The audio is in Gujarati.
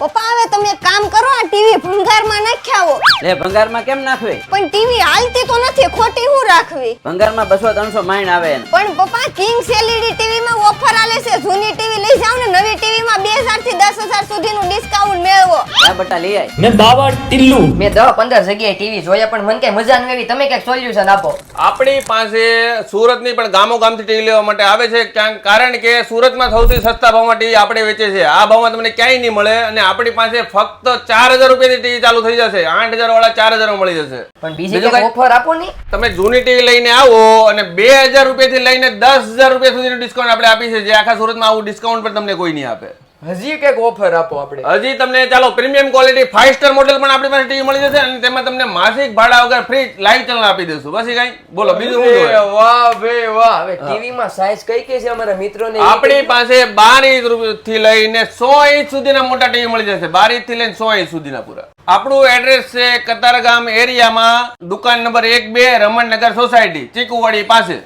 પપ્પા હવે તમે કામ કરો આ ટીવી ભંગારમાં નાખ્યા આવો લે ભંગારમાં કેમ નાખવે? પણ ટીવી હાલતી તો નથી ખોટી હું રાખવી? ભંગારમાં બસો ત્રણસો માઇન આવે પણ પપ્પા કિંગ્સ એલઈડી ટીવી માં ઓફર આલે છે જૂની ટીવી લઈ જાવ ને નવી ટીવી માં બેથી દસ સુધીનું ડિસ્કાઉન્ટ મેળવો. જા બટા લઈ આય. ને બાવા ટિલ્લુ. મેં દસ પંદર જગ્યાએ ટીવી જોયા પણ મને કઈ મજા ન આવી. તમે કંઈક સોલ્યુશન આપો. આપણી પાસે સુરતની પણ ગામો ગામથી ટીવી લેવા માટે આવે છે ક્યાંક કારણ કે સુરતમાં સૌથી સસ્તા ભાવમાં ટીવી આપણે વેચે છે. આ ભાવમાં તમને ક્યાંય નહીં મળે અને આપણી પાસે ફક્ત ચાર હજાર રૂપિયાથી ટીવી ચાલુ થઈ જશે. આઠ હજાર વાળા ચાર હજાર મળી જશે. પણ બીજી ઓફર આપો ને તમે જૂની ટીવી લઈને આવો અને બે હજાર રૂપિયાથી લઈને દસ હજાર રૂપિયા સુધીનું ડિસ્કાઉન્ટ આપણે આપી છે. જે આખા સુરતમાં આવું ડિસ્કાઉન્ટ પણ તમને કોઈ નહીં આપે. હજી કંઈક ઓફર આપો આપણે. હજી તમને ચાલો premium quality five star model પણ આપણી પાસે ટીવી મળી જશે અને તેમાં તમને માસિક ભાડા વગર ફ્રી લાઈવ ચેનલ આપી દઈશું. બસ કઈ. બોલો બીજું શું વાહ બે વાહ. હવે ટીવી માં સાઈઝ કઈ કઈ છે અમારા મિત્રોને? આપણી પાસે 12 ઇંચથી લઈને સો ઇંચ સુધીના મોટા ટીવી મળી જશે. 12 ઇંચથી લઈને સો ઇંચ સુધીના પૂરા. આપણું એડ્રેસ છે કતારગામ એરિયામાં દુકાન નંબર એક બે રમણનગર સોસાયટી ચીકુવાડી પાસે.